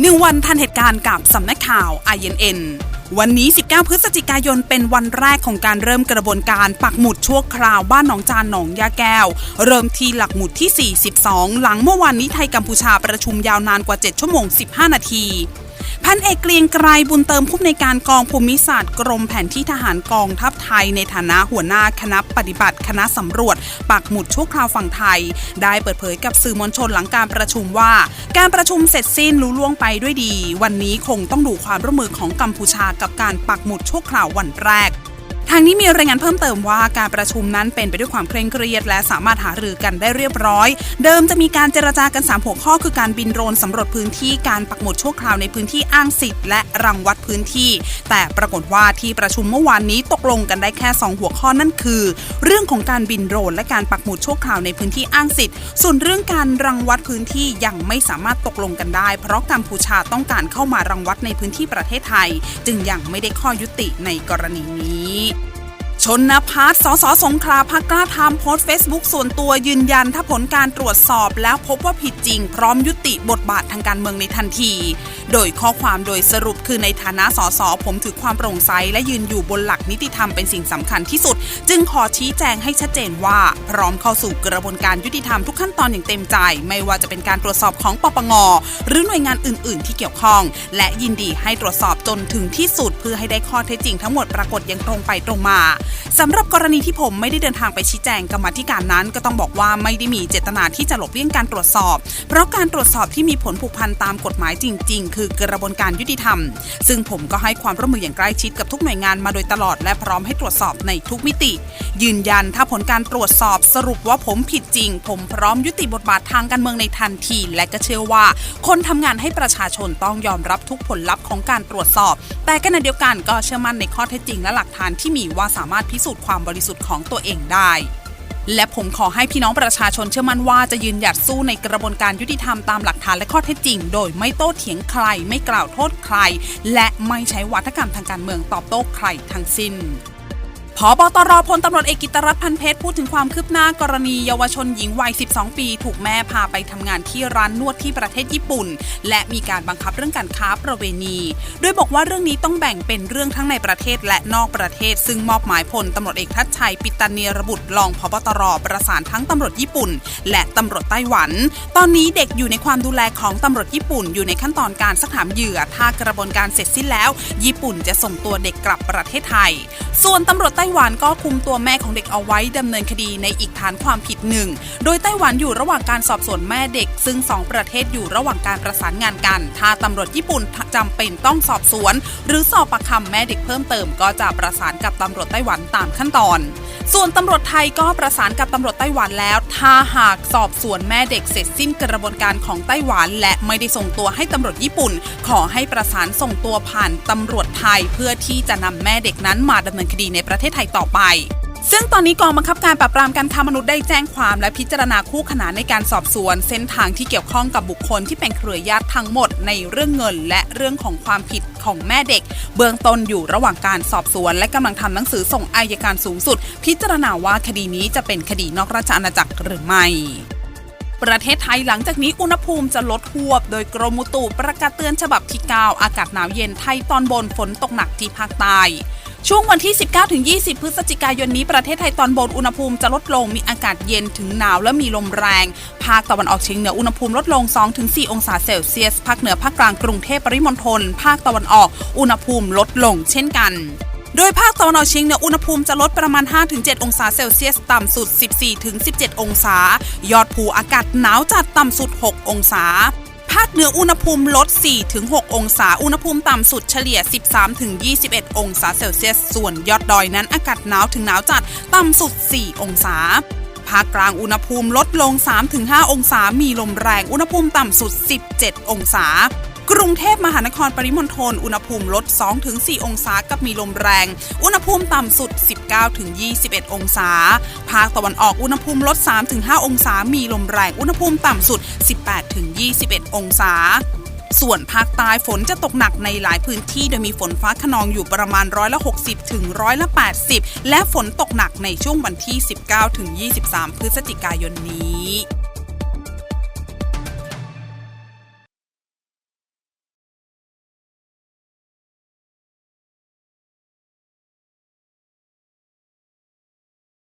หนึ่งวันทันเหตุการณ์กับสำนักข่าว INN วันนี้ 19 พฤศจิกายน เป็นวันแรกของการเริ่มกระบวนการปักหมุดชั่วคราวบ้านหนองจานหนองยาแก้ว เริ่มที่หลักหมุดที่ 42 หลังเมื่อวานนี้ไทยกัมพูชาประชุมยาวนานกว่า 7 ชั่วโมง 15 นาที พันเอกเกรียงไกรบุญเติมผู้ในการกองภูมิศาสตร์กรมแผนที่ทหารกองทัพไทยในฐานะหัวหน้าคณะปฏิบัติ คณะสำรวจ ปักหมุดชั่วคราวฝั่งไทย ได้เปิดเผยกับสื่อมวลชนหลังการประชุมว่า การประชุมเสร็จสิ้นลุล่วงไปด้วยดี วันนี้คงต้องดูความร่วมมือของกัมพูชากับการปักหมุดชั่วคราววันแรกางนี้มีรายงานเพิ่มเติมว่าการประชุมนั้นเป็นไปด้วยความเคร่งเครียด และสามารถหารือกันได้เรียบร้อย เดิมจะมีการเจรจากัน 3 หัวข้อ คือการบินโดรนสำรวจพื้นที่การปักหมุดชั่วคราวในพื้นที่อ้างสิทธิ์และรังวัดพื้นที่ แต่ปรากฏว่าที่ประชุมเมื่อวานนี้ตกลงกันได้แค่ 2 หัวข้อนั่นคือ เรื่องของการบินโดรนและการปักหมุดชั่วคราวในพื้นที่อ้างสิทธิ์ส่วนเรื่องการรังวัดพื้นที่ยังไม่สามารถตกลงกันได้ เพราะกัมพูชาต้องการเข้ามารังวัดในพื้นที่ประเทศไทย จึงยังไม่ได้ข้อยุติในกรณีนี้ ชนนพัฒน์สสสงขลาพักกล้าทำโพสต์เฟซบุ๊กส่วนตัวยืนยันถ้าผลการตรวจสอบแล้วพบว่าผิดจริง พร้อมยุติบทบาททางการเมืองในทันที โดยข้อความโดยสรุปคือในฐานะสสผมถือความโปร่งใสและยืนอยู่บนหลักนิติธรรมเป็นสิ่งสำคัญที่สุด จึงขอชี้แจงให้ชัดเจนว่า พร้อมเข้าสู่กระบวนการยุติธรรมทุกขั้นตอนอย่างเต็มใจ ไม่ว่าจะเป็นการตรวจสอบของปปงหรือหน่วยงานอื่น ๆ ที่เกี่ยวข้อง และยินดีให้ตรวจสอบจนถึงที่สุดเพื่อให้ได้ข้อเท็จจริงทั้งหมดปรากฏอย่างตรงไปตรงมาสำหรับกรณีที่ผมไม่ได้เดินทางไปชี้แจงกรรมธิการนั้น ก็ต้องบอกว่าไม่ได้มีเจตนาที่จะหลบเลี่ยงการตรวจสอบ เพราะการตรวจสอบที่มีผลผูกพันตามกฎหมายจริง ๆ คือกระบวนการยุติธรรม ซึ่งผมก็ให้ความร่วมมืออย่างใกล้ชิดกับทุกหน่วยงานมาโดยตลอดและพร้อมให้ตรวจสอบในทุกมิติ ยืนยันถ้าผลการตรวจสอบสรุปว่าผมผิดจริง ผมพร้อมยุติบทบาททางการเมืองในทันที และก็เชื่อว่า คนทำงานให้ประชาชนต้องยอมรับทุกผลลัพธ์ของการตรวจสอบ แต่ขณะเดียวกันก็เชื่อมั่นในข้อเท็จจริงและหลักฐานที่มีว่าสามารถพิสูจน์ความบริสุทธิ์ของตัวเองได้และผมขอให้พี่น้องประชาชนเชื่อมั่นว่าจะยืนหยัดสู้ในกระบวนการยุติธรรมตามหลักฐานและข้อเท็จจริง โดยไม่โต้เถียงใคร ไม่กล่าวโทษใคร และไม่ใช้วัฒกรรมทางการเมืองตอบโต้ใครทั้งสิ้น พบตรพลตำรวจเอกกิตรัตน์พันเพชรพูดถึงความคืบหน้ากรณีเยาวชนหญิงวัย 12 ปี ถูกแม่พาไปทำงานที่ร้านนวดที่ประเทศญี่ปุ่น และมีการบังคับเรื่องการค้าประเวณี โดยบอกว่าเรื่องนี้ต้องแบ่งเป็นเรื่องทั้งในประเทศและนอกประเทศ ซึ่งมอบหมายพลตำรวจเอกทัชชัย ปิตาเนียรบุตรรองพบตรประสานทั้งตำรวจญี่ปุ่น และตำรวจไต้หวัน ตอนนี้เด็กอยู่ในความดูแลของตำรวจญี่ปุ่น อยู่ในขั้นตอนการสักถามเหยื่อถ้ากระบวนการเสร็จสิ้นแล้ว ญี่ปุ่นจะส่งตัวเด็กกลับประเทศไทย ส่วนตำรวจไต้ต้หวันก็คุมตัวแม่ของเด็กเอาไว้ดำเนินคดีในอีกฐานความผิดหนึ่ง โดยไต้หวันอยู่ระหว่างการสอบสวนแม่เด็ก ซึ่งสองประเทศอยู่ระหว่างการประสานงานกัน ถ้าตำรวจญี่ปุ่นจำเป็นต้องสอบสวน หรือสอบปากคำแม่เด็กเพิ่มเติม ก็จะประสานกับตำรวจไต้หวันตามขั้นตอน ส่วนตำรวจไทยก็ประสานกับตำรวจไต้หวันแล้ว ถ้าหากสอบสวนแม่เด็กเสร็จสิ้นกระบวนการของไต้หวัน และไม่ได้ส่งตัวให้ตำรวจญี่ปุ่น ขอให้ประสานส่งตัวผ่านตำรวจไทย เพื่อที่จะนำแม่เด็กนั้นมาดำเนินคดีในประเทศไทยต่อไป ซึ่งตอนนี้กองบังคับการปราบปรามการค้ามนุษย์ได้แจ้งความและพิจารณาคู่ขนานในการสอบสวน เส้นทางที่เกี่ยวข้องกับบุคคลที่เป็นเครือญาติทั้งหมดในเรื่องเงิน และเรื่องของความผิดของแม่เด็ก เบื้องต้นอยู่ระหว่างการสอบสวน และกำลังทำหนังสือส่งอายการสูงสุด พิจารณาว่าคดีนี้จะเป็นคดีนอกราชอาณาจักรหรือไม่ประเทศไทยหลังจากนี้อุณหภูมิจะลดหวบ โดยกรมอุตุประกาศเตือนฉบับที่ 9 อากาศหนาวเย็นไทยตอนบนฝนตกหนักที่ภาคใต้ ช่วงวันที่ 19-20 พฤศจิกายนนี้ประเทศไทยตอนบนอุณหภูมิจะลดลงมีอากาศเย็นถึงหนาวและมีลมแรง ภาคตะวันออกเฉียงเหนืออุณหภูมิลดลง 2-4 องศาเซลเซียส ภาคเหนือภาคกลางกรุงเทพปริมณฑลภาคตะวันออกอุณหภูมิลดลงเช่นกันโดยภาคตะวันออกเฉียงเหนืออุณหภูมิจะลดประมาณ 5-7 องศาเซลเซียส ต่ำสุด 14-17 องศา ยอดภูอากาศหนาวจัดต่ำสุด 6 องศา เหนืออุณหภูมิลด 4-6 องศา อุณหภูมิต่ำสุดเฉลี่ย 13-21 องศาเซลเซียส ส่วนยอดดอยนั้นอากาศหนาวถึงหนาวจัด ต่ำสุด 4 องศาภาคกลางอุณหภูมิลดลง 3-5 องศา มีลมแรง อุณหภูมิต่ำสุด 17 องศา กรุงเทพมหานครปริมณฑลอุณหภูมิลด 2-4 องศากับมีลมแรง อุณหภูมิต่ำสุด 19-21 องศา ภาคตะวันออกอุณหภูมิลด 3-5 องศา มีลมแรง อุณหภูมิต่ำสุด 18-21 องศาส่วนภาคใต้ฝนจะตกหนักในหลายพื้นที่โดยมีฝนฟ้าขนองอยู่ประมาณร้อยละ60ถึงร้อยละ80 และฝนตกหนักในช่วงวันที่ 19ถึง23 พฤศจิกายนนี้